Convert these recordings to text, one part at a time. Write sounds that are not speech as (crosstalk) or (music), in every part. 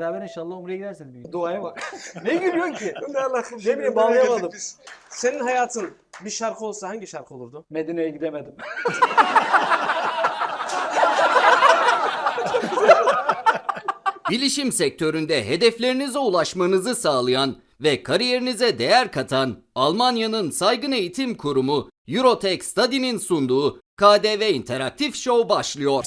Beraber inşallah Umre'ye gidersiniz bir gün. Duaya bak. (laughs) ne gülüyorsun ki? (laughs) Ne alakam Ne bileyim bağlayamadım. Senin hayatın bir şarkı olsa hangi şarkı olurdu? Medine'ye gidemedim. (laughs) Bilişim sektöründe hedeflerinize ulaşmanızı sağlayan ve kariyerinize değer katan Almanya'nın saygın eğitim kurumu Eurotech Study'nin sunduğu KDV İnteraktif Show başlıyor.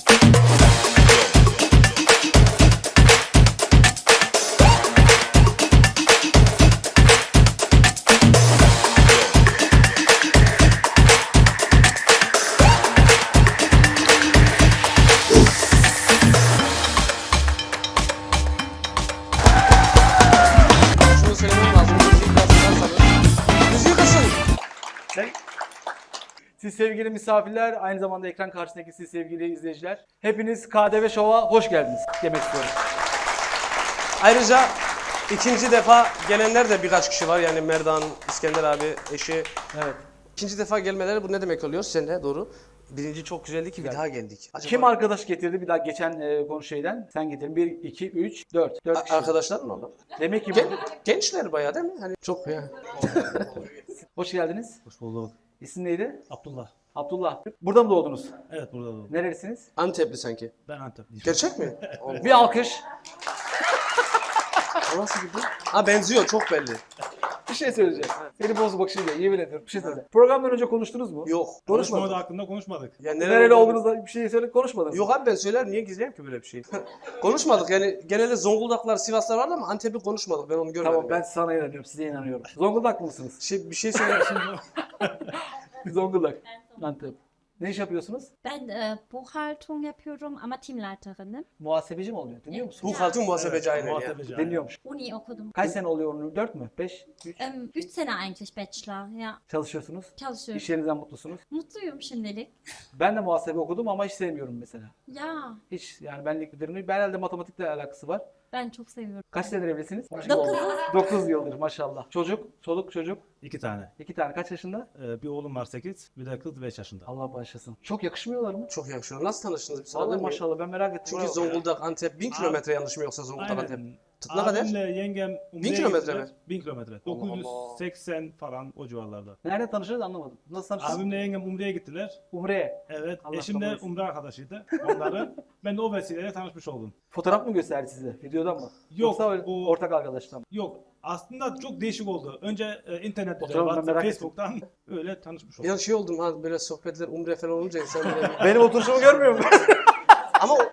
Sevgili misafirler, aynı zamanda ekran karşısındaki siz sevgili izleyiciler. Hepiniz KDV Show'a hoş geldiniz demek istiyorum. Ayrıca ikinci defa gelenler de birkaç kişi var. Yani Merdan, İskender abi, eşi. Evet. İkinci defa gelmeleri bu ne demek oluyor? Sen de doğru. Birinci çok güzeldi ki bir daha geldik. Acaba Kim arkadaş getirdi bir daha geçen e, konu şeyden? Sen getirdin. 1, 2, 3, 4. 4 A- kişi. arkadaşlar mı oldu? Demek ki Gen- bu... gençler bayağı değil mi? Hani çok ya. Hoş geldiniz. Hoş bulduk. İsim neydi? Abdullah. Abdullah. Burada mı doğdunuz? Evet burada doğdum. Nerelisiniz? Antepli sanki. Ben Antepliyim. Gerçek mi? (laughs) Bir alkış. O Nasıl bildi? Ha benziyor çok belli. Bir şey söyleyeceğim. Seni boz bak şimdi yemin ediyorum. Bir şey söyle. Programdan önce konuştunuz mu? Yok. Konuşmada Konuşmadık. hakkında konuşmadık. Yani Nereli olduğunuzda bir şey söyle konuşmadınız. Yok abi ben söyler niye gizleyeyim ki böyle bir şey? (laughs) konuşmadık yani genelde Zonguldaklar, Sivaslar vardı ama Antep'i konuşmadık. Ben onu görmedim. Tamam ben sana inanıyorum. Size inanıyorum. Zonguldak mısınız? şey, bir şey söyle şimdi. (laughs) (laughs) Zonguldak. Antep. Ne iş yapıyorsunuz? Ben e, Buchhaltung yapıyorum ama teamleiterim. Muhasebeci mi oluyor? Dinliyor musunuz? Bu halkın muhasebeci aynen ya. Muhasebeci. Dinliyormuş. Uni okudum. Kaç sene oluyor onun? 4 mü? 5? 3? Ähm, 3 sene eigentlich Bachelor. Ya Çalışıyorsunuz. çalışıyorum. İş yerinizden mutlusunuz. Mutluyum şimdilik. Ben de muhasebe okudum ama hiç sevmiyorum mesela. Ya Hiç yani benlik bir durum değil. Herhalde matematikle alakası var. Ben çok seviyorum. Kaç senedir evlisiniz? Dokuz. 9 yıldır maşallah. Çocuk, çoluk çocuk. İki tane. iki tane kaç yaşında? Ee, bir oğlum var 8, bir de kız 5 yaşında. Allah bağışlasın. Çok yakışmıyorlar mı? Çok yakışıyor. Nasıl tanıştınız? Bir sorabilir Vallahi miyim? maşallah ben merak ettim. Çünkü Bravo. Zonguldak, Antep 1000 kilometre yanlış mı yoksa Zonguldak, Antep? Aynen. Ne kadar? Abimle yengem Umre'ye kilometre gittiler. mi? 1000 kilometre. Allah. 980 falan o civarlarda. Nerede tanışırız anlamadım. Nasıl tanıştınız? Abimle yengem Umre'ye gittiler. Umre'ye. Evet. Allah eşim kabul de etsin. Umre arkadaşıydı. Onların. (laughs) ben de o vesileyle tanışmış oldum. Fotoğraf mı gösterdi size? Videodan mı? Yok, Yoksa öyle bu- ortak arkadaştan mı? Yok. Aslında çok değişik oldu. Önce e, internet Oturalım, ben üzerinden, merak Facebook'tan (laughs) öyle tanışmış olduk. Ya şey oldum ha böyle sohbetler umre falan olunca insan böyle (laughs) Benim oturuşumu görmüyor musun? Ama o-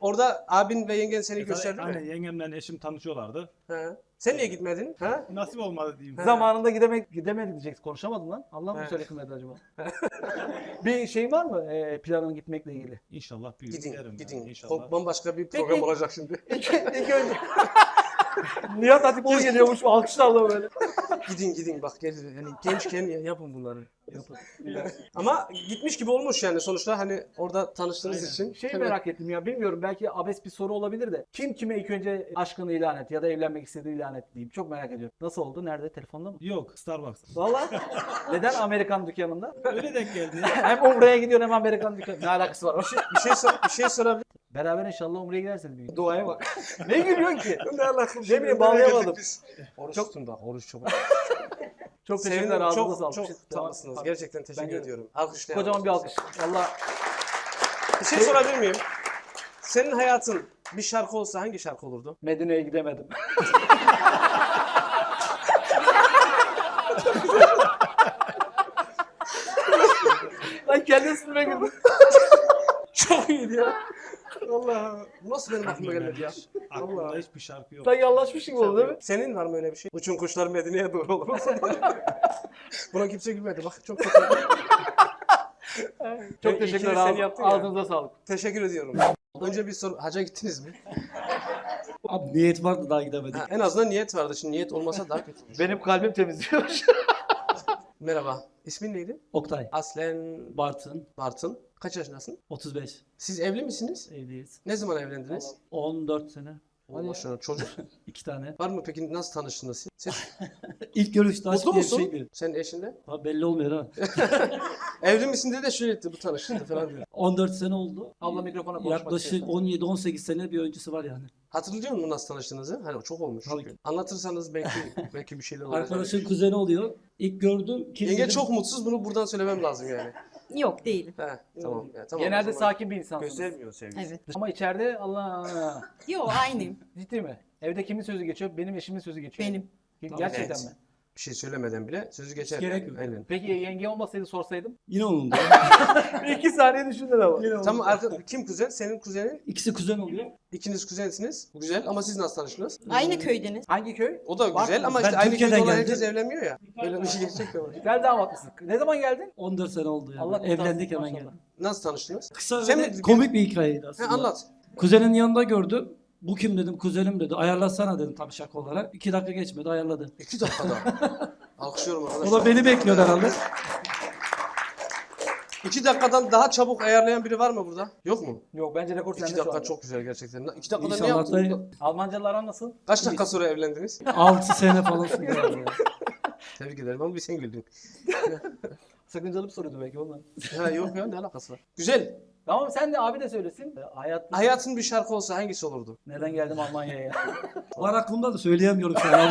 orada abin ve yengen seni E, gösterdi Aynen mi? yengemle eşim tanışıyorlardı. Ha. Sen niye gitmedin? Ha? Nasip olmadı diyeyim. Zamanında gidemek gidemedik diyeceksin. Konuşamadım lan. Allah mı Evet. söyletilmedi acaba? (laughs) bir şey var mı e, planın gitmekle ilgili? İnşallah bir gün Gidin, giderim gidin. yani, inşallah. O bambaşka bir program olacak şimdi. İlk, ilk önce... (laughs) Nihat Hatipoğlu geliyormuş alkışlarla böyle. gidin gidin bak gel yani gençken ya- yapın bunları. Yapın. Ama gitmiş gibi olmuş yani sonuçta hani orada tanıştığınız Aynen. için. Şey Hemen- merak ettim ya bilmiyorum belki abes bir soru olabilir de kim kime ilk önce aşkını ilan etti ya da evlenmek istediğini ilan etti diyeyim. Çok merak ediyorum. Nasıl oldu? Nerede? Telefonda mı? Yok Starbucks. Valla. (laughs) Neden Amerikan dükkanında? Öyle denk geldi. (laughs) hem Umre'ye gidiyorsun hem Amerikan dükkanı. Ne alakası var? Bir şey sor, bir şey sorabilir Beraber inşallah Umre'ye gidersiniz bir gün. Duaya bak. (laughs) ne gülüyorsun ki? (laughs) Ne alakam? Ne bileyim, bağlayamadım. Oruç tutun bak oruç çok. Çok (laughs) teşekkürler. Ağzınıza çok sağlık. çok Tamam, tatlısınız. tamam. Gerçekten teşekkür Bence ediyorum. Alkışlayalım. Kocaman bir alkış. Valla Bir şey sorabilir miyim? Senin hayatın bir şarkı olsa hangi şarkı olurdu? Medine'ye gidemedim. Lan kendisine güldüm. Çok iyiydi ya. Allah. Bu nasıl benim aklıma gelmedi ya? Aklımda Allah. hiçbir şarkı yok. Sen yanlaşmış gibi oldu değil mi? Senin var mı öyle bir şey? Uçun kuşlar Medine'ye doğru olur. (laughs) Buna kimse gülmedi. Bak çok kötü. Çok İyi ki teşekkürler. de seni yaptın ya. ağzınıza sağlık. Teşekkür ediyorum. Önce bir soru. Hacca gittiniz mi? Abi niyet vardı daha gidemedik. Ha, en azından niyet vardı. Şimdi niyet olmasa daha kötü. olur. Benim kalbim temizliyor. (laughs) Merhaba. İsmin neydi? Oktay, Aslen Bartın, Bartın. Kaç yaşındasın? 35 Siz evli misiniz? evliyiz. Ne zaman evlendiniz? 14 sene, Allah aşkına çocuk. (laughs) 2 tane. Var mı peki nasıl tanıştınız siz? Siz (laughs) İlk görüşte aşk mutlu diye bir musun? şeydi. Sen eşinle? Tabii belli olmuyor ha. (laughs) Evli misin dedi de şöyle etti bu tanıştı falan diyor. 14 sene oldu. Abla mikrofona konuşmak Yaklaşık istiyorsan. 17-18 sene bir öncesi var yani. Hatırlıyor musun nasıl tanıştığınızı? Hani çok olmuş. Tabii ki. Anlatırsanız belki (laughs) belki bir şeyler olur. Arkadaşın kuzeni oluyor. İlk gördüm. Kim Yenge dedim, çok mutsuz bunu buradan söylemem lazım yani. (laughs) Yok değilim. He, tamam. Ya, tamam Genelde sakin bir insansınız. göstermiyor sevgisi. Evet. Ama içeride Allah Yok aynıyım. ciddi mi? Evde kimin sözü geçiyor? Benim eşimin sözü geçiyor. Benim. Gerçekten Evet. mi? Bir şey söylemeden bile sözü geçer. gerek yok. Aynen. Peki yenge olmasaydı sorsaydım? Yine onun da. (laughs) İki saniye düşündün ama. Yine onun Tamam da. arka, kim kuzen? Senin kuzenin. İkisi kuzen oluyor. İkiniz kuzensiniz. Güzel ama siz nasıl tanıştınız? Aynı köydeniz. Hangi köy? O da Var güzel mı? ama Ben işte aynı Türkiye'den köyde olan geldim. herkes evlenmiyor ya. Böyle bir şey gerçek de var. Güzel damat mısın? Ne zaman geldin? 14 sene oldu yani. Allah Evlendik hemen maşallah. geldim. Nasıl tanıştınız? Kısa Sen ve mi- komik bir hikayeydi He, aslında. anlat. Kuzenin yanında gördüm. Bu kim dedim kuzenim dedi. Ayarlasana dedim tabii şaka olarak. İki dakika geçmedi ayarladı. İki dakikada. (laughs) Alkışlıyorum O arkadaşlar. da beni bekliyor herhalde. İki dakikadan daha çabuk ayarlayan biri var mı burada? Yok mu? Yok bence rekor İki sende şu dakika anda. çok güzel gerçekten. İki dakikada ne İnşallah yaptın? da Almancalar nasıl? Kaç dakika sonra evlendiniz? (laughs) 6 sene falan sürdü. (laughs) herhalde. Tebrik ederim ama bir sen güldün. Sakıncalı bir soruydu belki ondan. Ha yok ya ne alakası var? Güzel. Tamam sen de abi de söylesin. Hayat Hayatın bir şarkı olsa hangisi olurdu? neden geldim Almanya'ya? Var (laughs) aklımda da söyleyemiyorum şu an (laughs)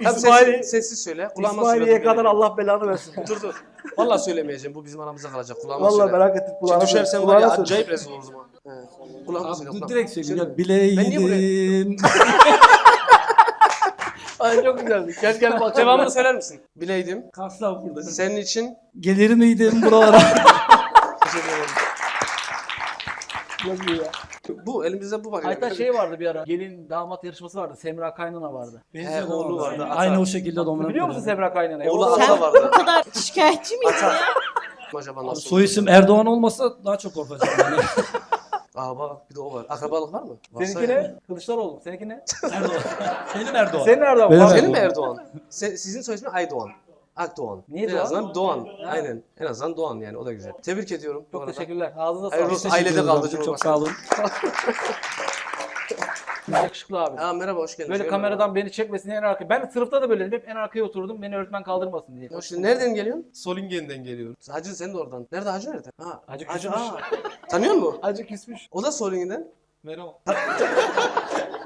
İsmail- sessiz, sessiz söyle. Kulağıma kadar Allah belanı versin. (laughs) Dur dur. Vallahi söylemeyeceğim. Bu bizim aramızda kalacak. Kulağıma Vallahi söyle. merak ettim. Şimdi Kulağına düşersem söyle. var ya Kulağına söyle. acayip rezil olurdum ha. He. Kulağıma söyle. Kulağıma. direkt söyleyeyim. Söyle. Ya, bileydim. Ay çok güzeldi. Gel gel bak. Devamını söyler misin? Bileydim. Kasla burada. Senin için Gelir miydim buralara? İyi ya. Bu elimizde bu var. Hatta yani. şey vardı bir ara. Gelin damat yarışması vardı. Semra Kaynana vardı. He, oğlu vardı. Ata. Aynı o şekilde dominant. Biliyor musun Semra Kaynana'yı? Oğlu ata vardı. Bu kadar (laughs) şikayetçi miydin ya? Acaba nasıl soy isim Erdoğan olmasa daha çok korkacağım. Yani. (laughs) Aa bak bir de o var. Akrabalık var mı? Varsa Seninki ne? Kılıçdaroğlu. Seninki ne? Erdoğan. Benim Erdoğan. Senin nereden? Benim var? Senin mi Erdoğan. Erdoğan? Se- sizin soy ismi Aydoğan. Akdoğan. Niye en Doğan? azından Doğan. Aynen. En azından Doğan yani o da güzel. Tebrik ediyorum. bu Çok arada. teşekkürler. Ağzınıza Hayırlı sağlık. olsun. Teşekkür Ailede kaldı Çok sağ olun. Yakışıklı abi. Aa merhaba hoş geldiniz. Böyle Merhaba. kameradan beni çekmesin en arka. Ben sınıfta da böyleydim. Hep en arkaya oturdum. Beni öğretmen kaldırmasın diye. Hoş geldin. Nereden geliyorsun? Solingen'den geliyorum. Hacı sen de oradan. Nerede Hacı nerede? Ha, Hacı Hacı. küsmüş. aa. Tanıyor musun? Acı küsmüş. O da Solingen'den. Merhaba. (laughs)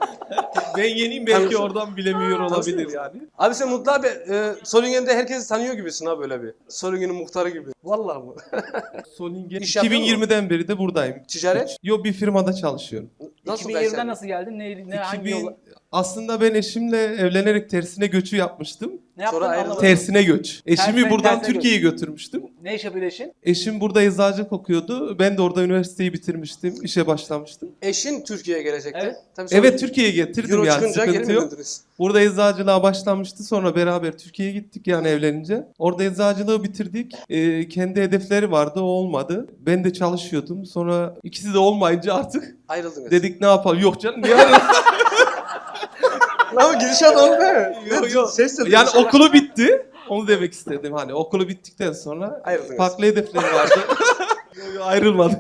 ben yeniyim belki oradan bilemiyor olabilir yani. Abi sen Mutlu abi e, Solingen'de herkesi tanıyor gibisin ha böyle bir. Solingen'in muhtarı gibi. Vallahi mı? (laughs) Solingen İş yapıyor 2020'den beri de buradayım. Ticaret? Yo bir firmada çalışıyorum. Nasıl 2020'den Kayseri? nasıl geldin? Ne, ne hangi 2000 yola? Aslında ben eşimle evlenerek tersine göçü yapmıştım. Ne yaptın? Sonra ayrıldın. anlamadım. Tersine göç. Eşimi Tersine- buradan tersine Türkiye'ye götürmüştüm. Ne iş yapıyor eşin? Eşim burada eczacılık okuyordu. Ben de orada üniversiteyi bitirmiştim. İşe başlamıştım. Eşin Türkiye'ye gelecekti. Evet. Tabii sonra Evet Türkiye'ye getirdim Euro yani çıkınca geri sıkıntı mi yok. döndünüz? Burada eczacılığa başlamıştı. Sonra beraber Türkiye'ye gittik yani evlenince. Orada eczacılığı bitirdik. Ee, kendi hedefleri vardı. O olmadı. Ben de çalışıyordum. Sonra ikisi de olmayınca artık Ayrıldınız. dedik ne yapalım. Yok canım niye ayrı- (laughs) Ama gidişat oldu değil mi? Yok, yok. Ses de Yani okulu bitti. Onu demek istedim. Hani okulu bittikten sonra Ayrıldınız. farklı hedefleri vardı. Ayrılmadık.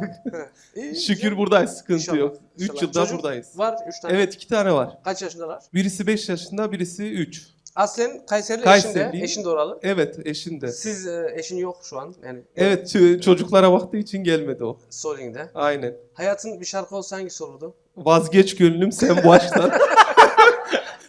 Şükür buradayız. Sıkıntı İnşallah, yok. 3 inşallah. yılda buradayız. Var 3 tane. Evet iki tane var. Kaç yaşındalar? Birisi 5 yaşında, birisi 3. Aslen Kayserili eşin de. Kayserili. Eşin de oralı. Evet eşin de. Siz e, eşin yok şu an. Yani Evet ç- çocuklara baktığı için gelmedi o. Solin'de. Aynen. Hayatın bir şarkı olsa hangisi olurdu? Vazgeç gönlüm sen baştan. (laughs)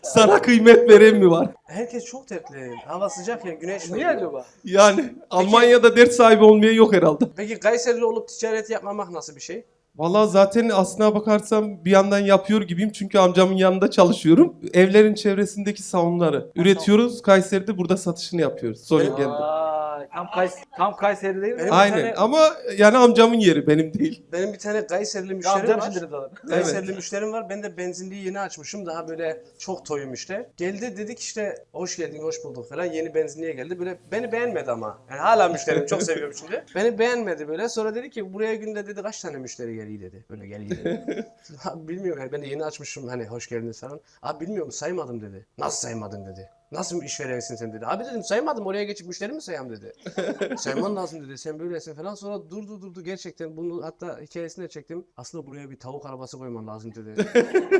Sana kıymet veren mi var? Herkes çok dertli. Hava sıcak ya güneş. Niye acaba? Yani Almanya'da dert sahibi olmaya yok herhalde. Peki Kayserili olup ticaret yapmamak nasıl bir şey? Vallahi zaten aslına bakarsam bir yandan yapıyor gibiyim çünkü amcamın yanında çalışıyorum. Evlerin çevresindeki savunları üretiyoruz. Kayseri'de burada satışını yapıyoruz. Solingen'de. Tam, Kays tam Kayseri değil mi? Benim- Aynen tane- ama yani amcamın yeri benim değil. Benim bir tane Kayserili müşterim amcam var. şimdi de Kayserili müşterim var. Ben de benzinliği yeni açmışım. Daha böyle çok toyum işte. Geldi dedik işte hoş geldin, hoş bulduk falan. Yeni benzinliğe geldi. Böyle beni beğenmedi ama. Yani hala müşterim. Çok seviyorum şimdi. (laughs) Beni beğenmedi böyle. Sonra dedi ki buraya günde dedi kaç tane müşteri geliyor dedi. Böyle geliyor dedi. (laughs) Abi bilmiyorum yani ben de yeni açmışım hani hoş geldiniz falan. Abi bilmiyorum saymadım dedi. Nasıl saymadın dedi. Nasıl bir işverensin sen dedi. Abi dedim saymadım oraya geçip müşteri mi sayam dedi. (laughs) Sayman lazım dedi. Sen böylesin falan. Sonra durdu durdu gerçekten bunu hatta hikayesini de çektim. Aslında buraya bir tavuk arabası koyman lazım dedi.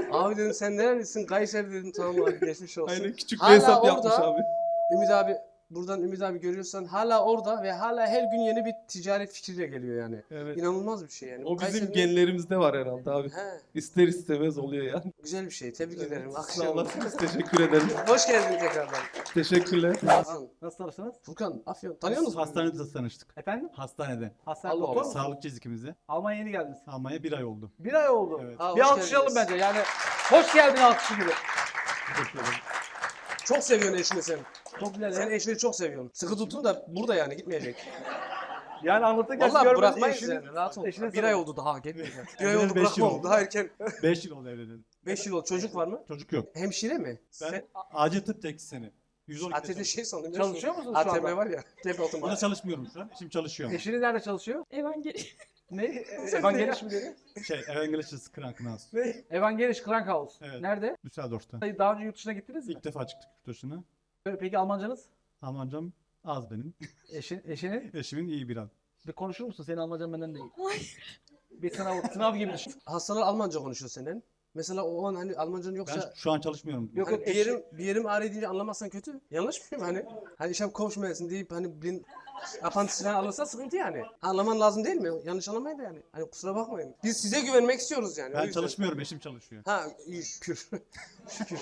(laughs) abi dedim sen neredesin? Kayseri dedim tamam abi geçmiş olsun. Aynen küçük bir Hala hesap orada. yapmış abi. Ümit abi buradan Ümit abi görüyorsan hala orada ve hala her gün yeni bir ticari fikirle geliyor yani. Evet. İnanılmaz bir şey yani. O bizim Kayseri'nin- genlerimizde var herhalde abi. He, İster istemez oluyor yani. güzel bir şey. Tebrik ederim. Sağ Akşam. olasınız. Teşekkür ederim. (laughs) Hoş geldin tekrardan. Teşekkürler. Hasan, Nasıl tanıştınız? Furkan, Afyon. Tanıyor musun? Hastanede tanıştık. Efendim? Hastanede. Hastane Allah doktor Allah. musun? Sağlıkçıyız ikimiz de. Almanya'ya yeni geldiniz. Almanya bir ay oldu. Bir ay oldu. Evet. Aa, bir alkışlayalım geldiniz. bence. Yani hoş geldin alkışı gibi. Teşekkür ederim. Çok seviyorsun eşini sen. Çok güzel Sen eşini çok seviyorsun. Sıkı tutun da burada yani gitmeyecek. (laughs) Yani anlatırken görmedin, bırakmayız eşini- yani. Rahat ol. eşine (laughs) Bir ay oldu daha gelmeyecek. Bir ay oldu Beş yıl bırakmam. oldu. Daha erken. (laughs) 5 yıl oldu evlendim. 5 yıl oldu. Çocuk var mı? Çocuk yok. Hemşire mi? Ben Sen acil tıp teknisyeni. 112'de ATT çalışıyorum. şey sandım. Çalışıyor musunuz şu ATM anda? var ya. Burada otomatik. çalışmıyorum şu an. Şimdi çalışıyorum. Eşiniz nerede çalışıyor? Evangeli. Ne? Evangelist mi dedi? Şey, Evangelist Krankenhaus. Ne? Evangelist Krankhaus. Evet. Nerede? Düsseldorf'ta. Daha önce yurt dışına gittiniz mi? İlk defa çıktık yurt dışına. Peki Almancanız? Almancam az benim. Eşin, eşinin? (laughs) Eşimin iyi bir an. Bir konuşur musun? Senin Almancan benden değil. Bir sınav, sınav gibi düşün. (laughs) Hastalar Almanca konuşuyor senin. Mesela o an hani Almancan Ben yoksa şu an çalışmıyorum. Yok, hani bir yerim bir yerim ağrıyor deyince anlamazsan kötü. Yanlış mıyım hani? Hani işem kovuşmayasın deyip hani bin apandis falan alırsa sıkıntı yani. Anlaman lazım değil mi? Yanlış anlamayın da yani. Hani kusura bakmayın. Biz size güvenmek istiyoruz yani. o Ben yüzden. çalışmıyorum, eşim çalışıyor. Ha iyi şükür. (laughs) şükür.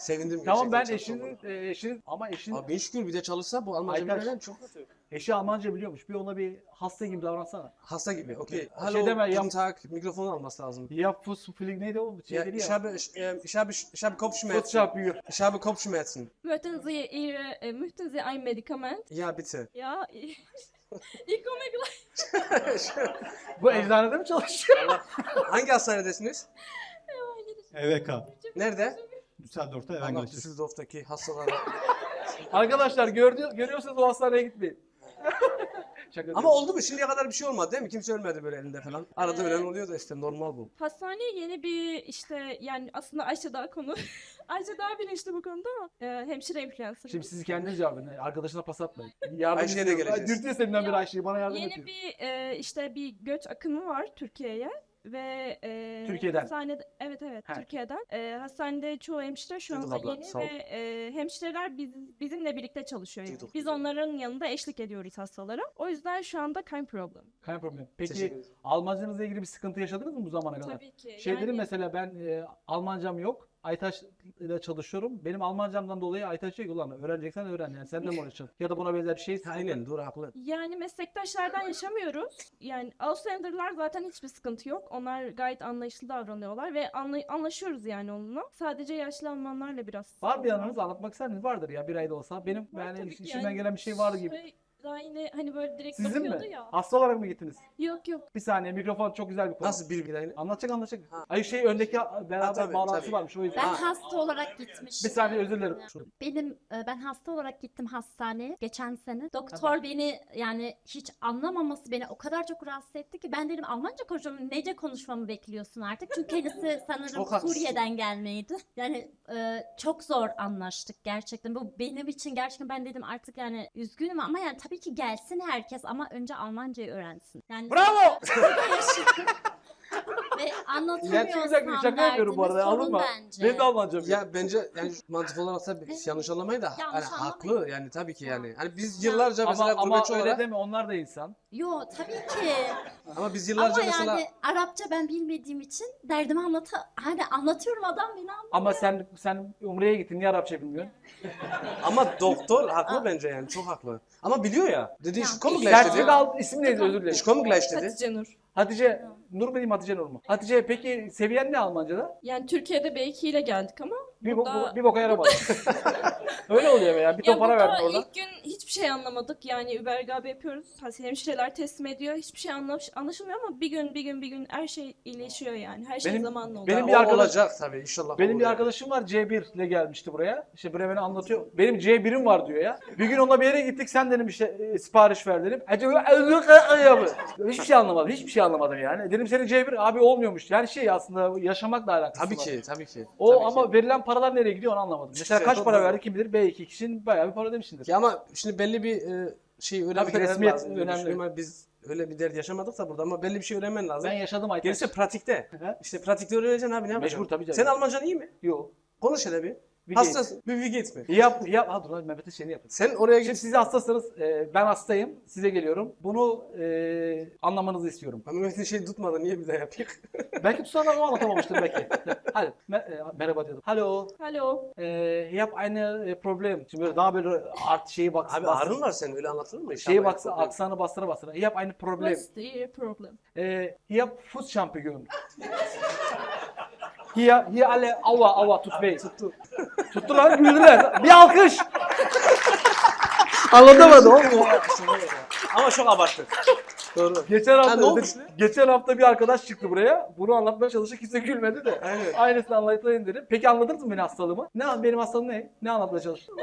Sevindim Tamam ben gerçekten çok eşinin, e, eşinin ama eşin Abi bin şükür bir de çalışsa bu Almanca Aytaç. bilen çok kötü. eşi Almanca biliyormuş. Bir ona bir hasta gibi davransana. Hasta gibi. Okey. Şey Hallo, deme, guten yap- Tag. Mikrofonu alması lazım. Ya Fuß Flieg neydi o? Şey dedi ich ya. habe, ich, ich habe, ich habe Kopfschmerzen. Fuß çarpıyor. Ich habe Kopfschmerzen. Möchten Sie ihre, äh, möchten Sie ein Medikament? Ja, bitte. Ja, ich, ich komme gleich. Bu eczanede mi çalışıyor? (laughs) Hangi hastanedesiniz? EVK. Nerede? Düsseldorf'ta Evangelist. Düsseldorf'taki hastalara. (laughs) Arkadaşlar gördü, görüyorsanız o hastaneye gitmeyin. (laughs) Şaka Ama oldu mu? Şimdiye kadar bir şey olmadı değil mi? Kimse ölmedi böyle elinde falan. Arada ölen oluyor da işte normal bu. Hastaneye yeni bir işte yani aslında Ayşe daha konu. (laughs) Ayşe daha bilinçli bu konuda ama e, hemşire influencer. Şimdi siz kendiniz cevap verin. Arkadaşına pas atmayın. Yardım Ayşe'ye de istiyorum. geleceğiz. Dürtüyor seninden beri Ayşe'yi. Bana yardım Yeni ediyor. bir e, işte bir göç akımı var Türkiye'ye ve e, Türkiye'den. hastanede evet evet He. Türkiye'den e, hastanede çoğu hemşire şu Duyduk anda abla, yeni sağ ol. ve e, hemşireler biz, bizimle birlikte çalışıyor. yani. Biz onların yanında eşlik ediyoruz hastalara. O yüzden şu anda kein problem. Kein problem. Teşekkür Peki ederim. Almancanızla ilgili bir sıkıntı yaşadınız mı bu zamana kadar? Tabii ki. Şey dedim yani- mesela ben e, Almancam yok. Aytaç ile çalışıyorum. Benim Almancamdan dolayı Aytaç diyor ki ulan öğreneceksen öğren yani sen de mi uğraşacaksın? Ya da buna benzer bir şey. (laughs) Aynen doğru haklı. Yani meslektaşlardan yaşamıyoruz. Yani Auslander'lar zaten hiçbir sıkıntı yok. Onlar gayet anlayışlı davranıyorlar ve anlay- anlaşıyoruz yani onunla. Sadece yaşlı Almanlarla biraz. Var bir anınız anlatmak isterseniz vardır ya bir ayda olsa. Benim Var yani tabii ki. içimden Yani gelen bir şey var gibi. Şey, daha yine hani böyle direkt Sizin bakıyordu mi? ya. Hasta olarak mı gittiniz? Yok yok. Bir saniye mikrofon çok güzel bir konu. Nasıl bir bir Anlatacak anlatacak. Ha. Ay şey öndeki beraber tabii, bağlantısı tabii. varmış o yüzden. Ben Ha. hasta olarak gitmiştim. Bir saniye özür dilerim. Benim e, ben hasta olarak gittim hastaneye geçen sene. Doktor beni yani hiç anlamaması beni o kadar çok rahatsız etti ki ben dedim Almanca konuşmamı nece konuşmamı bekliyorsun artık. Çünkü kendisi (laughs) sanırım Çok haklısın. Suriye'den gelmeydi. Yani e, çok zor anlaştık gerçekten. Bu benim için gerçekten ben dedim artık yani üzgünüm ama yani tabii ki gelsin herkes ama önce Almancayı öğrensin. Yani Bravo! (laughs) Ve bir şaka yapıyorum bu arada derdimi alınma. sorun bence. Benim de Almancam yok. Ya bence yani mantık olarak tabii Evet. yanlış anlamayın da Yanlış hani anlamayın. haklı yani tabii ki yani. Hani biz yıllarca Ama, mesela ama gurbetçi öyle olarak deme onlar da insan. Yo tabii ki. ama biz yıllarca Ama mesela yani Arapça ben bilmediğim için derdimi anlata hani anlatıyorum adam beni anlamıyor. Ama sen sen Umre'ye gittin niye Arapça bilmiyorsun? ama doktor (laughs) haklı bence yani çok haklı. Ama biliyor ya. Dedi Ya, şu komik Sertifika dedi. al isim neydi özür dilerim. Komme gleich dedi. Hatice Nur. Hatice Nur diyeyim Hatice Nur mu? Hatice peki seviyen ne Almanca'da? Yani Türkiye'de B2 ile geldik ama Bir, bo- Burada- bir boka yaramadı. (laughs) Öyle oluyor be ya. Bir ton para verdin orada. ilk gün hiçbir şey anlamadık. Yani Übergabe yapıyoruz. Hemşireler teslim ediyor. Hiçbir şey anlaş- anlaşılmıyor ama bir gün bir gün bir gün her şey iyileşiyor yani. Her şey Benim- zamanla oluyor. benim bir arkadaş- olacak tabii inşallah. Benim olur bir yani. arkadaşım var C1 ile gelmişti buraya. İşte Bremen'i anlatıyor. Benim C1'im var diyor ya. Bir gün onunla bir yere gittik. Sen dedim işte e, sipariş ver dedim. Hiçbir şey anlamadım. Hiçbir şey anlamadım yani. Dedim senin C1 abi olmuyormuş. Yani şey aslında yaşamakla alakası Tabii var. ki tabii ki. O tabii ama ki. verilen paralar nereye gidiyor onu anlamadım. Mesela şey kaç para verdi kim bilir B2 kişinin bayağı bir para demişsindir. Ya ama şimdi belli bir e, şey öğrenmen Tabii ki resmiyet lazım. diye önemli. düşünüyorum. Ama Biz öyle bir dert yaşamadık da burada ama belli bir şey öğrenmen lazım. Ben yaşadım Aytaç. Gerisi pratikte. Hı. İşte pratikte öğreneceksin abi ne yapacaksın? Mecbur tabii canım. Sen Almancan iyi mi? Yok. Konuş hele bir. Bir Hastası. Bir Vigit mi? Yap yap. Ha dur lan Mehmet'in şeyini yapın. Sen oraya Şimdi git. siz hastasınız. e, ben hastayım. Size geliyorum. Bunu e, anlamanızı istiyorum. Ama Mehmet'in şey tutmadı. Niye bir daha yapayım? (laughs) belki tutanlar ama anlatamamıştır belki. Hadi. Me- e, merhaba diyordum. Hallo. Hallo. E, habe eine e, Problem. Şimdi böyle daha böyle art şeyi bak. Abi bas- ağrın var senin öyle anlatılır mı? Şeyi baksa aksanı bastıra bastıra. Habe eine Problem. What's the problem? E, ich habe Fußchampion. (laughs) Hier, hier alle aua aua tut weh. Tuttu. Tuttu lan güldüler. Bir alkış. Anlatamadı oğlum. Ama çok abarttık. Doğru. Geçen hafta, Ha, ne olmuş ne? geçen hafta bir arkadaş çıktı buraya. Bunu anlatmaya çalıştı. Kimse gülmedi de. Aynen. Aynısını anlatayım dedim. Peki anladınız mı benim hastalığımı? Ne benim hastalığım ne? Ne anlatmaya çalıştın?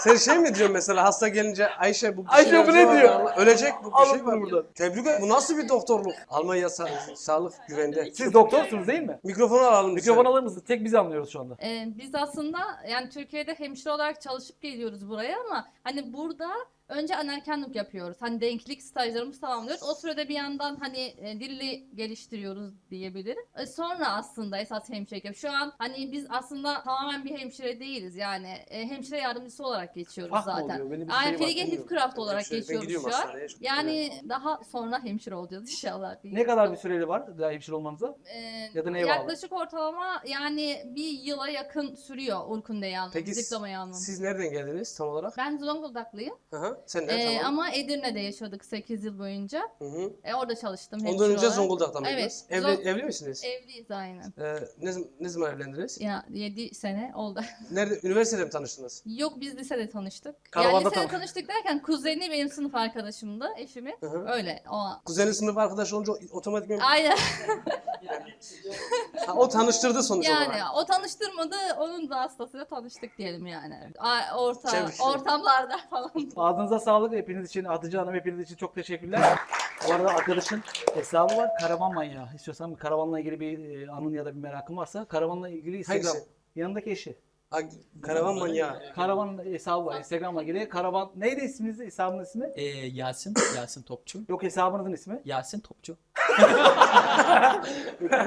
Sen şey mi diyorsun mesela hasta gelince Ayşe bu bir Ayşe şeyler bu ne diyor? Allah- Ölecek bu bir Alın şey var. bunu buradan. Tebrik ederim. Bu nasıl bir doktorluk? Almanya sa- sağlık güvende. Siz doktorsunuz değil mi? Mikrofonu alalım. Mikrofon alır mısınız? Tek biz anlıyoruz şu anda. Ee, biz aslında yani Türkiye'de hemşire olarak çalışıp geliyoruz buraya ama hani burada önce anerkenlik yapıyoruz. Hani denklik stajlarımızı tamamlıyoruz. O sırada bir yandan hani e, dili geliştiriyoruz diyebilirim. E, sonra aslında esas hemşirelik. Şu an hani biz aslında tamamen bir hemşire değiliz. Yani e, hemşire yardımcısı olarak geçiyoruz Fah zaten. Benim Aynen şey Frege. Hipcraft olarak Hemşire, ben geçiyoruz şu an. Yani daha sonra hemşire olacağız inşallah. Ne kadar bir süreli var daha hemşire olmanıza? Ee, Ya da neye bağlı? yaklaşık ortalama yani bir yıla yakın sürüyor Urkunde'yi almam, Peki diplomayı almam. siz nereden geldiniz tam olarak? Ben Zonguldaklıyım. Hı hı. Sen Ee, tamam. ama Edirne'de yaşadık 8 yıl boyunca. Hı hı. E, orada çalıştım. hemşire Ondan önce olarak. Zonguldak'ta Evet. mıydınız? Evli, Zon- evli misiniz? Evliyiz aynen. Ee, ne, zam- ne zaman evlendiniz? Ya 7 sene oldu. (laughs) Nerede? Üniversitede mi tanıştınız? Yok biz lisede tanıştık. Karavanda yani lisede tanış- tanıştık derken kuzeni benim sınıf arkadaşımdı eşimi. Hı hı. Öyle o. Kuzenin sınıf arkadaşı olunca otomatik mi? Aynen. (laughs) (laughs) Ha, o tanıştırdı sonuç yani olarak. o tanıştırmadı onun vasıtasıyla tanıştık diyelim yani. A- Orta ortamlarda falan. Ağzınıza sağlık hepiniz için. Hatice Hanım hepiniz için çok teşekkürler. Bu arada arkadaşın hesabı var. Karavan manyağı. İstiyorsan bir karavanla ilgili bir e, anın ya da bir merakın varsa karavanla ilgili Instagram. Hangisi? Yanındaki eşi. Ha, karavan manyağı. Karavan hesabı var. Instagram'la ilgili. Karavan neydi isminiz? Hesabının ismi? Ee, Yasin, Yasin Topçu. Yok hesabınızın ismi. Yasin Topçu.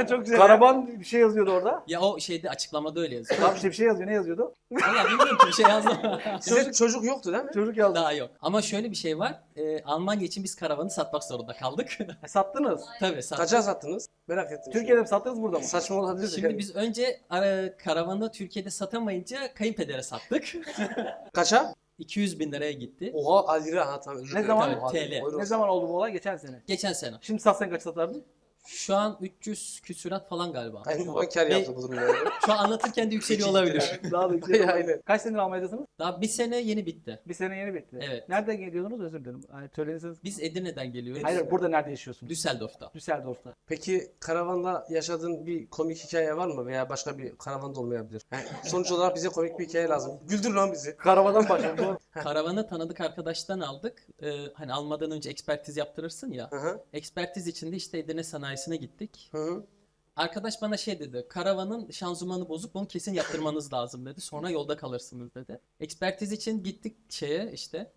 Çok güzel. Karavan bir şey yazıyordu orada. Ya o şeyde açıklamada öyle yazıyor. Tamam işte bir şey yazıyor. Ne yazıyordu? Valla bilmiyorum ki bir şey yazdım. (laughs) Size çocuk yoktu değil mi? Çocuk yazdı. Daha yok. Ama şöyle bir şey var. Ee, Almanya için biz karavanı satmak zorunda kaldık. E, sattınız. (laughs) Tabii sattık. Kaça sattınız? Merak ettim. Türkiye'de mi sattınız burada mı? Saçma olabilir. Şimdi biz önce ara, karavanı Türkiye'de satamayınca kayınpedere sattık. Kaça? 200 bin liraya gitti. Oha lira ha tamam. Ne zaman? Tamam, TL. Ne zaman oldu bu olay? Geçen sene. Geçen sene. Şimdi satsan kaç satardın? Şu an 300 küsurat falan galiba. Aynen o kar yaptı durumda. (laughs) Şu an anlatırken de yükseliyor olabilir. Daha da yüksek. (laughs) Aynen. Kaç senedir Almanya'dasınız? Daha bir sene yeni bitti. Bir sene yeni bitti. Evet. Nereden geliyordunuz? Özür dilerim. Yani söylediyseniz. Biz Edirne'den geliyoruz. Hayır burada nerede yaşıyorsunuz? Düsseldorf'ta. Düsseldorf'ta. Peki karavanda yaşadığın bir komik hikaye var mı? Veya başka bir karavanda olmayabilir. Yani sonuç olarak bize komik bir hikaye lazım. Güldür lan bizi. Karavandan başladım. (laughs) Karavanı tanıdık arkadaştan aldık. Ee, hani almadan önce ekspertiz yaptırırsın ya. Hı hı. Ekspertiz için de işte Edirne sanayisine gittik. Hı hı. Arkadaş bana şey dedi. Karavanın şanzımanı bozuk. Bunu kesin yaptırmanız (laughs) lazım dedi. Sonra yolda kalırsınız dedi. Ekspertiz için gittik şeye işte.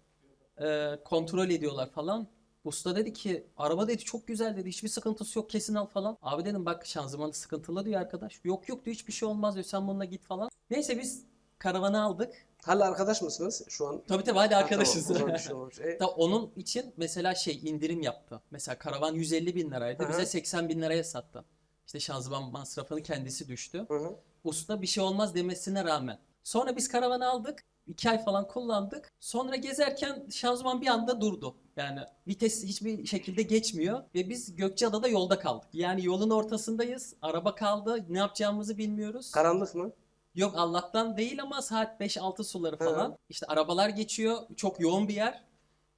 Ee, kontrol ediyorlar falan. Usta dedi ki araba dedi çok güzel dedi. Hiçbir sıkıntısı yok kesin al falan. Abi dedim bak şanzımanı sıkıntılı diyor arkadaş. Yok yok diyor hiçbir şey olmaz diyor. Sen bununla git falan. Neyse biz karavanı aldık. Hala arkadaş mısınız şu an? Tabii tabii hala arkadaşız. Ha, tamam, şey. E, (laughs) Da onun için mesela şey indirim yaptı. Mesela karavan 150 bin liraydı. Hı hı. Bize 80 bin liraya sattı. İşte şanzıman masrafını kendisi düştü. hı hı. Usta bir şey olmaz demesine rağmen. Sonra biz karavanı aldık. 2 ay falan kullandık. Sonra gezerken şanzıman bir anda durdu. Yani vites hiçbir şekilde geçmiyor ve biz Gökçeada'da yolda kaldık. Yani yolun ortasındayız. Araba kaldı. Ne yapacağımızı bilmiyoruz. Karanlık mı? Yok Allah'tan değil ama saat 5-6 suları Hı. falan. İşte arabalar geçiyor. Çok yoğun bir yer.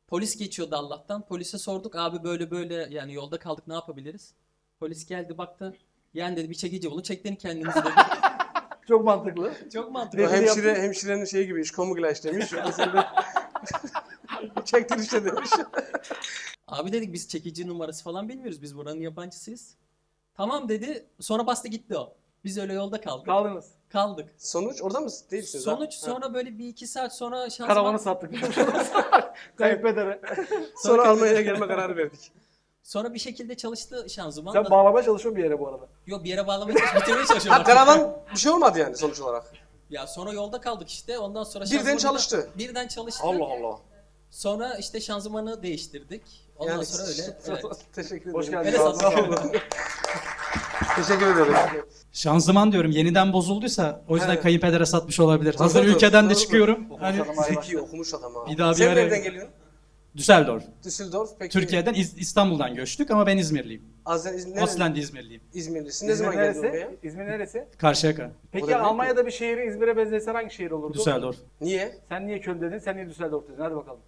Polis geçiyordu Allah'tan. Polise sorduk abi böyle böyle yani yolda kaldık ne yapabiliriz? Polis geldi baktı. Yani dedi bir çekici bulun çektirin kendinizi dedi. (laughs) Çok mantıklı. Çok mantıklı. Dedi, hemşire, yaptım. hemşirenin şeyi gibi iş komuglaş demiş. Mesela (laughs) Çektir işte demiş. Abi dedik biz çekici numarası falan bilmiyoruz. Biz buranın yabancısıyız. Tamam dedi. Sonra bastı gitti o. Biz öyle yolda kaldık. Kaldınız. Kaldık. Sonuç orada mı değilsiniz? Sonuç Ha. sonra böyle bir iki saat sonra şanzıman... Karavanı sattık. (laughs) Kayınpedere. Sonra Almanya'ya gelme kararı verdik. Sonra bir şekilde çalıştı şanzıman. Sen da- bağlamaya çalışıyorsun bir yere bu arada. Yok bir yere bağlamaya çalışıyorum. Bitirmeye çalışıyorum. Ha karavan bir şey olmadı yani sonuç olarak. Ya sonra yolda kaldık işte. Ondan sonra Birden çalıştı. Birden çalıştı. Allah Allah. Sonra işte şanzımanı değiştirdik. Ondan Yani- sonra öyle. (laughs) Evet. Teşekkür ederim. Hoş geldin. Öyle (laughs) Sağ satın olun. aldım. Teşekkür ederim. Şanzıman diyorum yeniden bozulduysa o yüzden Evet. kayınpedere satmış olabilir. Hazır Doğrudur, ülkeden de doğrudur. çıkıyorum. Hani Zeki okumuş adam ha. Bir daha bir Sen araya- nereden geliyorsun? Düsseldorf. Düsseldorf. Peki. Türkiye'den İz- İstanbul'dan göçtük ama ben İzmirliyim. Aslen, İz- nereden? Aslen de İzmirliyim. İzmirlisin. Ne İzmir zaman geldin neresi? buraya? İzmir neresi? Karşıyaka. Peki Almanya'da bir şehri İzmir'e benzesen hangi şehir olurdu? Düsseldorf. Niye? Sen niye Köln dedin? Sen niye Düsseldorf dedin? Hadi bakalım.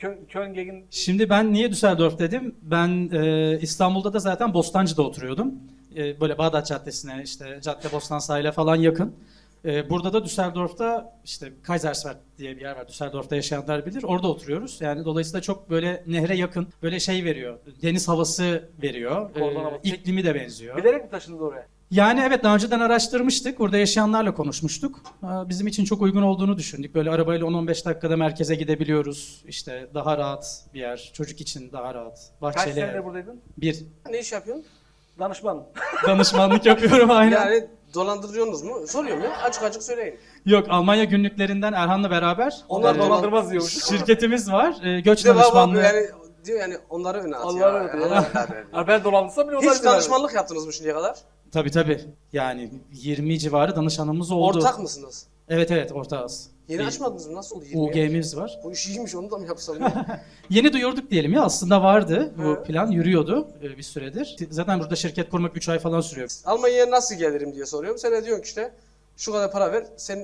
Köln, Köln gegen Şimdi ben niye Düsseldorf dedim? Ben e, İstanbul'da da zaten Bostancı'da oturuyordum. E, böyle Bağdat Caddesi'ne işte Cadde Bostan sahile falan yakın. E, burada da Düsseldorf'ta işte Kaiserswerth diye bir yer var. Düsseldorf'ta yaşayanlar bilir. Orada oturuyoruz. Yani dolayısıyla çok böyle nehre yakın. Böyle şey veriyor. Deniz havası veriyor. E, iklimi de benziyor. bilerek mi taşındınız oraya? Yani evet daha önceden araştırmıştık. Burada yaşayanlarla konuşmuştuk. Aa, Bizim için çok uygun olduğunu düşündük. Böyle arabayla 10-15 dakikada merkeze gidebiliyoruz. İşte daha rahat bir yer. Çocuk için daha rahat. Kaç Bahçeli senedir ev. buradaydın? Bir Ne iş yapıyorsun? Danışman. danışmanlık yapıyorum aynen. Yani dolandırıyorsunuz mu? Soruyorum ya. Açık açık söyleyin. Yok Almanya günlüklerinden Erhan'la beraber Onlar e, dolandırmaz diyormuş. şirketimiz var. E, göç Bir de baba danışmanlığı. yani diyor yani onları öne atıyor. Onları öne atıyor. Ha, ben dolandırsam bile onlar Hiç bilir. danışmanlık yaptınız mı şimdiye kadar? Tabii tabii. Yani 20 civarı danışanımız oldu. Ortak mısınız? Evet evet ortağız. Yeni Bir açmadınız mı? Nasıl oldu 20 ya? UG'miz var. Bu iş iyiymiş onu da mı yapsam? (laughs) Yeni duyurduk diyelim ya aslında vardı bu Hı. plan yürüyordu e, bir süredir. Zaten burada şirket kurmak 3 ay falan sürüyor. Almanya'ya nasıl gelirim diye soruyorum. Sen de diyorsun ki işte şu kadar para ver sen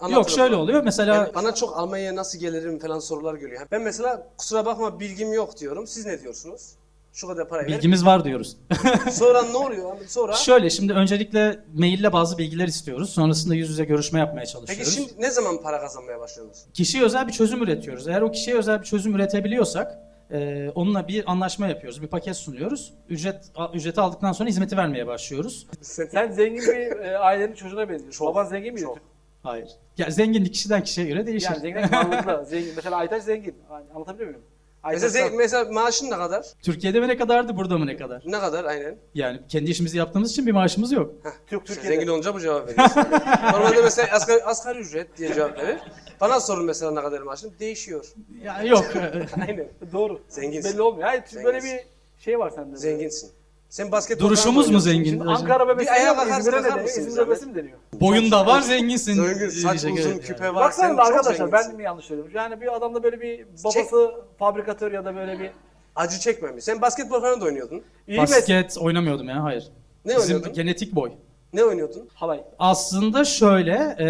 anlatırım. Yok şöyle oluyor mesela Yani bana çok Almanya'ya nasıl gelirim falan sorular geliyor. Ben mesela kusura bakma bilgim yok diyorum. Siz ne diyorsunuz? Şu kadar parayı bilgimiz var diyoruz. ver. (laughs) Sonra ne oluyor? Sonra Şöyle şimdi öncelikle maille bazı bilgiler istiyoruz. Sonrasında yüz yüze görüşme yapmaya Peki çalışıyoruz. şimdi ne zaman para kazanmaya başlıyorsunuz? Kişiye özel bir çözüm üretiyoruz. Eğer o kişiye özel bir çözüm üretebiliyorsak e, onunla bir anlaşma yapıyoruz. Bir paket sunuyoruz. Ücret a- ücreti aldıktan sonra hizmeti vermeye başlıyoruz. Sen zengin bir e, ailenin çocuğuna benziyorsun. Çok, Baban zengin miydi? çok. Hayır. Ya zenginlik kişiden kişiye göre değişir. Yani zengin varlıklı. (laughs) zengin. Mesela Aytaç zengin. Anlatabiliyor muyum? Mesela, zengin- mesela maaşın ne kadar? Türkiye'de mi ne kadardı, burada mı ne kadar? Ne kadar aynen? Yani kendi işimizi yaptığımız için bir maaşımız yok. Türk İşte Türkiye'de. zengin olunca bu cevap veriyorsun. (laughs) Normalde mesela asgari, asgari ücret diye cevap verir. Bana sorun mesela ne kadar maaşın? Değişiyor. Ya yok. (laughs) Aynen. Doğru. Zenginsin. Belli olmuyor. Hayır böyle Zenginsin. bir şey var sende. Zenginsin. Sen basket Duruşumuz mu zengin? Şimdi Ankara bebesi Bir ayağa deniyor, bakar- İzmir'e ne bakar deniyor? İzmir bebesi mi deniyor? Boyun da var zenginsin. Zengin, saç diyecek, uzun, evet küpe yani. var. Baksana Sen çok arkadaşlar ben zenginsin. mi yanlış söylüyorum? Yani bir adamda böyle bir babası fabrikatör ya da böyle bir Acı çekmemiş. Sen basketbol falan da oynuyordun. iyi mes Basket oynamıyordum ya hayır. Ne Bizim oynuyordun? genetik boy. Ne oynuyordun? halay. Aslında şöyle, e,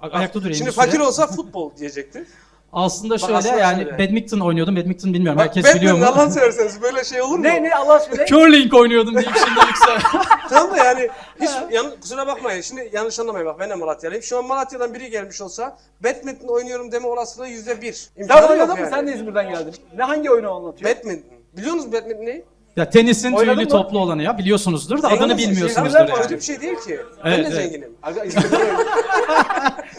ayakta durayım Şimdi bir süre. fakir olsa futbol diyecekti. (laughs) Aslında şöyle aslında yani şöyle. badminton oynuyordum. Badminton bilmiyorum Bak herkes ben biliyor mu? Allah'ını severseniz böyle şey olur mu? Ne ne Allah aşkına? Curling oynuyordum deyip şimdi yüksel. (laughs) Tamam da yani hiç yan, kusura bakmayın şimdi yanlış anlamayın bak ben de Malatyalıyım. Şu an Malatya'dan biri gelmiş olsa badminton oynuyorum deme olasılığı yüzde bir. Yok oynadın mı? yani. Sen de İzmir'den geldin. Ne hangi oyunu anlatıyor? Badminton. Biliyor musunuz badminton ne? ya tenisin Oynadın tüylü mı? toplu olanı ya biliyorsunuzdur da adını misin? bilmiyorsunuzdur Zengin yani. Kötü bir şey değil ki. ben Evet, de evet. zenginim.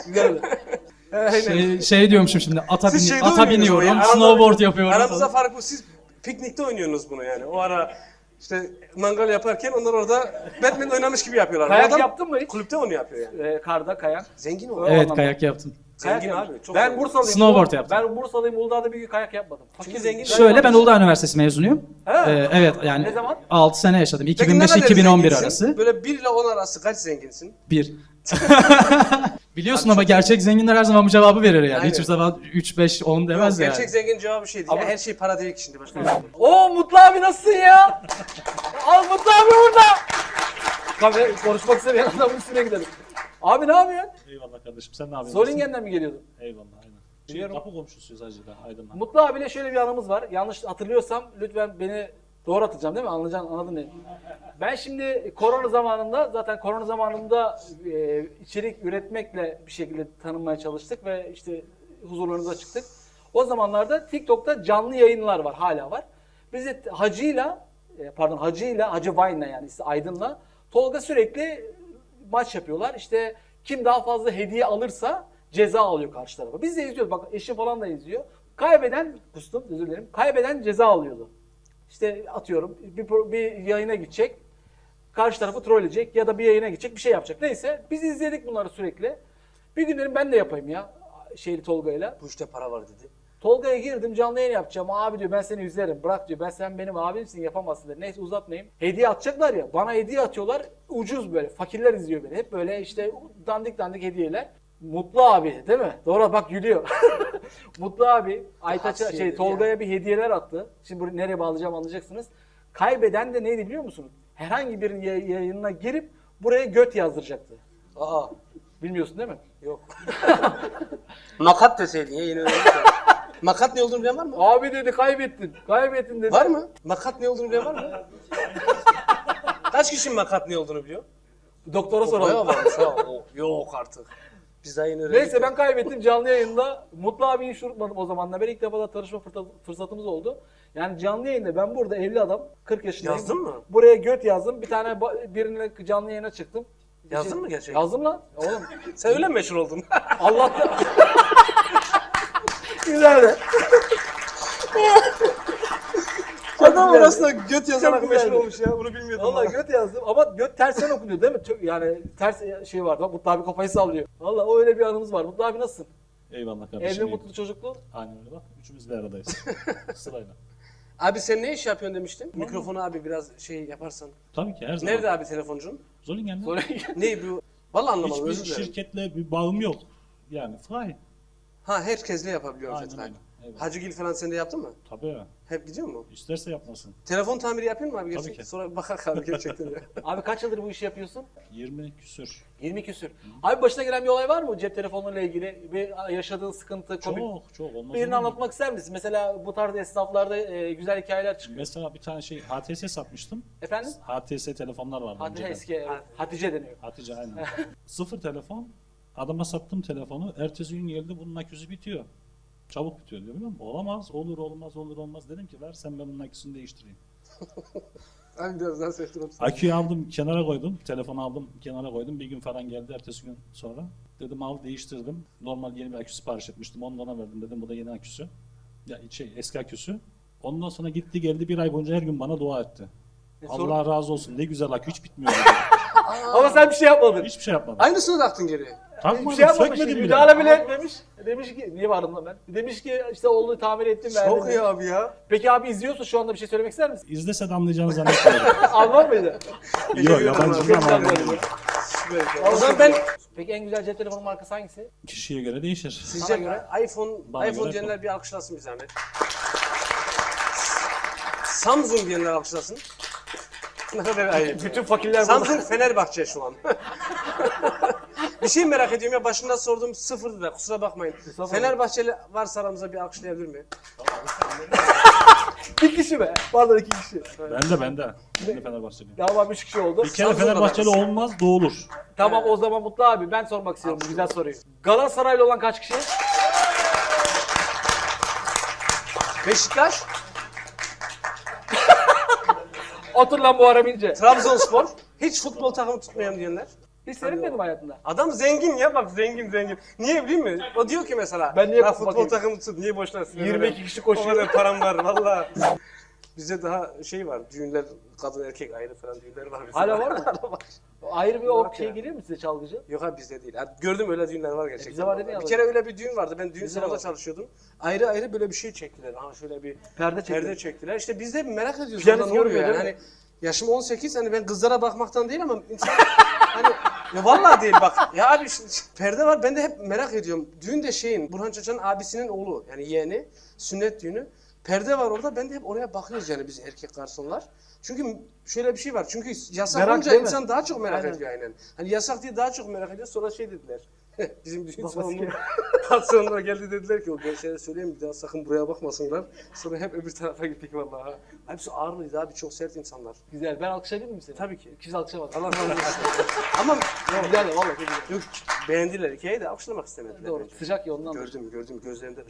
(laughs) Şey, şey diyormuşum şimdi ata, Siz şeyde ata oynuyorsunuz biniyorum, ama ya, snowboard yapıyorum. Aramızda fark bu. Siz piknikte oynuyorsunuz bunu yani. O ara işte mangal yaparken onlar orada badminton oynamış gibi yapıyorlar. Kayak Adam yaptın mı hiç? Kulüpte onu yapıyor yani. Ee, karda kayak. Zengin o. Evet. Anlamda. kayak yaptım. Kayak Zengin abi. Çok ben. Bursalıyım. Snowboard yaptım. Ben Bursalıyım. Uludağ'da bir gün kayak yapmadım. Çünkü zengin. Şöyle ben Uludağ Üniversitesi mezunuyum. He. Ee, evet yani Ne zaman? 6 sene yaşadım. Peki ne kadar 2005-2011 zenginsin? arası. Böyle 1 ile 10 arası kaç zenginsin? 1. (laughs) (laughs) Biliyorsun ama gerçek zenginler her zaman bu cevabı verir yani. Aynen. Hiçbir zaman 3, 5, 10 demez Yok, yani. Gerçek zengin cevabı şey değil. Ama- her şey para değil ki şimdi başka bir şey. Oo Mutlu abi nasılsın ya? Al Mutlu abi burada. Tabii konuşmak istemeyen adamın üstüne gidelim. Abi ne yapıyorsun? Eyvallah kardeşim sen ne yapıyorsun? Solingen'den mi geliyordun? Eyvallah aynen. Biliyorum. Kapı komşusuyuz Hacı'da Aydın'la. Mutlu abiyle şöyle bir anımız var. Yanlış hatırlıyorsam lütfen beni doğru atacağım değil mi? Anlayacaksın, anladın beni. Ben şimdi korona zamanında zaten korona zamanında e, içerik üretmekle bir şekilde tanınmaya çalıştık ve işte huzurlarınıza çıktık. O zamanlarda TikTok'ta canlı yayınlar var, hala var. Biz de Hacı'yla, e, pardon Hacı'yla, Hacı Vine'la yani işte Aydın'la Tolga sürekli maç yapıyorlar. İşte kim daha fazla hediye alırsa ceza alıyor karşı tarafa. Biz de izliyoruz. Bak eşim falan da izliyor. Kaybeden, kustum özür dilerim. Kaybeden ceza alıyordu. İşte atıyorum bir, bir yayına gidecek. Karşı tarafı trolleyecek ya da bir yayına gidecek bir şey yapacak. Neyse biz izledik bunları sürekli. Bir gün dedim ben de yapayım ya şeyli Tolga'yla. Bu işte para var dedi. Tolga'ya girdim canlı yayın yapacağım. Abi diyor ben seni üzerim. Bırak diyor. Ben sen benim abimsin yapamazsın dedi. Neyse uzatmayayım. Hediye atacaklar ya. Bana hediye atıyorlar. Ucuz böyle. Fakirler izliyor beni. Hep böyle işte dandik dandik hediyeler. Mutlu abi değil mi? Doğru bak gülüyor. (laughs) Mutlu abi Aytaç'a şey ya. Tolga'ya bir hediyeler attı. Şimdi burayı nereye bağlayacağım anlayacaksınız. Kaybeden de neydi biliyor musunuz? Herhangi bir yay- yayınına girip buraya göt yazdıracaktı. Aa Bilmiyorsun değil mi? yok. (laughs) Makat deseydin ya yine öyle. Makat ne olduğunu bilen var mı? Abi dedi kaybettin. Kaybettin dedi. Var mı? Makat ne olduğunu bilen var mı? Kaç kişi makat ne olduğunu biliyor? Doktora Bayağı soralım. varmış ha. O, yok artık. Yeni öğrendik. Neyse ben kaybettim canlı yayında. Mutlu abiyi hiç unutmadım o zamandan beri. ilk defa da tanışma fırsatımız oldu. Yani canlı yayında ben burada evli adam 40 yaşındayım. Yazdın mı? Buraya göt yazdım. Bir tane ba- birine canlı yayına çıktım. Yazdın mı gerçekten? Yazdım lan. Oğlum (laughs) Sen öyle mi meşhur oldun? (laughs) Allah'tan. (laughs) Güzeldi. Adam arasında göt yazarak meşhur olmuş ya. Bunu bilmiyordum. Valla göt yazdım ama göt tersten okunuyor değil mi? Tö- Yani ters şey var. Bak Mutlu abi kafayı sallıyor. Valla o öyle bir anımız var. Mutlu abi nasılsın? Eyvallah Evli kardeşim. mutlu çocuklu. Aynen öyle bak. Üçümüz bir aradayız. (laughs) Sırayla. Abi sen ne iş yapıyorsun demiştin? Mikrofonu abi biraz şey yaparsan. Tabii ki her zaman. Nerede abi telefoncun? Zolingen'de. Sonra Ne bu? Vallahi anlamadım Hiçbir özür dilerim. şirketle bir bağım yok. Yani fly. Ha herkesle yapabiliyorum Aynen aynen. Evet. Hacıgil falan sen de yaptın mı? Tabii. Hep gidiyor mu? İsterse yapmasın. Telefon tamiri yapayım mı abi Tabii ki. Sonra bakar abi gerçekten ya. (laughs) Abi kaç yıldır bu işi yapıyorsun? 20 küsür. 20 küsür. Abi başına gelen bir olay var mı cep telefonuyla ilgili? Bir yaşadığın sıkıntı, komik. Çok çok olmaz. Birini olur mu? anlatmak ister misin? Mesela bu tarz esnaflarda e, güzel hikayeler çıkıyor. Mesela bir tane şey HTS satmıştım. Efendim? HTS telefonlar vardı Hatice önceden. eski, evet. Hatice deniyor. Hatice aynen. Sıfır telefon. Adama sattım telefonu. Ertesi gün geldi bunun aküsü bitiyor. Çabuk bitiyor diyor biliyor musun? Olamaz, olur olmaz, olur olmaz. Dedim ki ver sen ben bunun aküsünü değiştireyim. (laughs) Abi biraz daha sesli Aküyü aldım kenara koydum. Telefonu aldım kenara koydum. Bir gün falan geldi ertesi gün sonra. Dedim al değiştirdim. Normal yeni bir akü sipariş etmiştim. Onu da ona verdim dedim bu da yeni aküsü. Ya şey eski aküsü. Ondan sonra gitti geldi bir ay boyunca her gün bana dua etti. E, Allah razı olsun ne güzel akü hiç bitmiyor. (laughs) Ama sen bir şey yapmadın. Hiçbir şey yapmadım. Aynısını taktın geri. Bir Takmadım, şey yapmamış. sökmedim bile. Müdahale bile etmemiş. Demiş ki, niye vardım lan ben? Demiş ki işte oğlunu tamir ettim verdim. Çok iyi abi ya. Peki abi izliyorsa şu anda bir şey söylemek ister misin? İzlese de anlayacağını zannetmiyorum. (laughs) Alman mıydı? (laughs) Yok yabancı böyle. O zaman ben Peki en güzel cep telefonu markası hangisi? kişiye göre değişir. sizce Sana göre? iPhone Bana iPhone göre diyenler bir alkışlasın bir zahmet. Samsung diyenler alkışlasın. Ne kadar ayıp. Bütün fakirler burada. Samsung Fenerbahçe şu an. (laughs) bir şey merak ediyorum ya başında sorduğum sıfırdı da kusura bakmayın. Fenerbahçeli varsa aramızda bir alkışlayabilir mi? Bir kişi be. Pardon iki kişi. Bende bende. Ben de Fenerbahçeliyim. Tamam üç kişi oldu. Bir kere Samsun'da Fenerbahçeli varız. olmaz doğulur. Tamam o zaman Mutlu abi ben sormak istiyorum bu güzel soruyu. Galatasaraylı olan kaç kişi? Beşiktaş, Otur lan bu ara bince. Trabzonspor, hiç futbol takımı tutmayan diyenler. Hiç seyretmedim hayatında. Adam zengin ya bak zengin zengin. Niye biliyor musun? O diyor ki mesela Ben niye "Ya futbol bakayım?" takımı tut niye boşuna 22 kişi O koşuyor. kadar param var valla. Bizde daha şey var düğünler kadın erkek ayrı falan düğünler var bizde. Hala var mı? (laughs) Hala var. Ayrı bir Yok o şey ya. geliyor mu size çalgıcı? Yok abi bizde değil. Ha, gördüm öyle düğünler var gerçekten. bize var ya bir kere öyle bir düğün vardı. Ben düğün Bize var. çalışıyordum. Ayrı ayrı böyle bir şey çektiler. Ha şöyle bir Perde çekti. perde çektiler. İşte biz de merak ediyoruz. Piyanist orada ne oluyor görmüyor, yani. değil Hani yaşım 18 hani ben kızlara bakmaktan değil ama insan (laughs) hani ya vallahi değil bak. Ya abi şimdi perde var ben de hep merak ediyorum. Düğün de şeyin Burhan Çaçan'ın abisinin oğlu yani yeğeni sünnet düğünü. Perde var orada ben de hep oraya bakıyoruz yani biz erkek garsonlar. Çünkü şöyle bir şey var. Çünkü yasak Merak olunca değil mi? insan daha çok merak Aynen. ediyor aynen. Hani yasak diye daha çok merak ediyor. Sonra şey dediler. (laughs) Bizim düğün Bak, salonunun (laughs) patronlar geldi dediler ki o gençlere söyleyeyim bir daha sakın buraya bakmasınlar. Sonra hep öbür tarafa gittik vallahi. Hepsi ağırlıydı abi çok sert insanlar. Güzel. Ben alkışlayabilir miyim seni? Tabii ki. Kimse alkışlamadı. Allah razı olsun. (laughs) Ama Güzel de vallahi yok beğendiler hikayeyi de alkışlamak istemediler. Doğru. bence. Sıcak ya ondan. Gördüm gördüm gözlerinde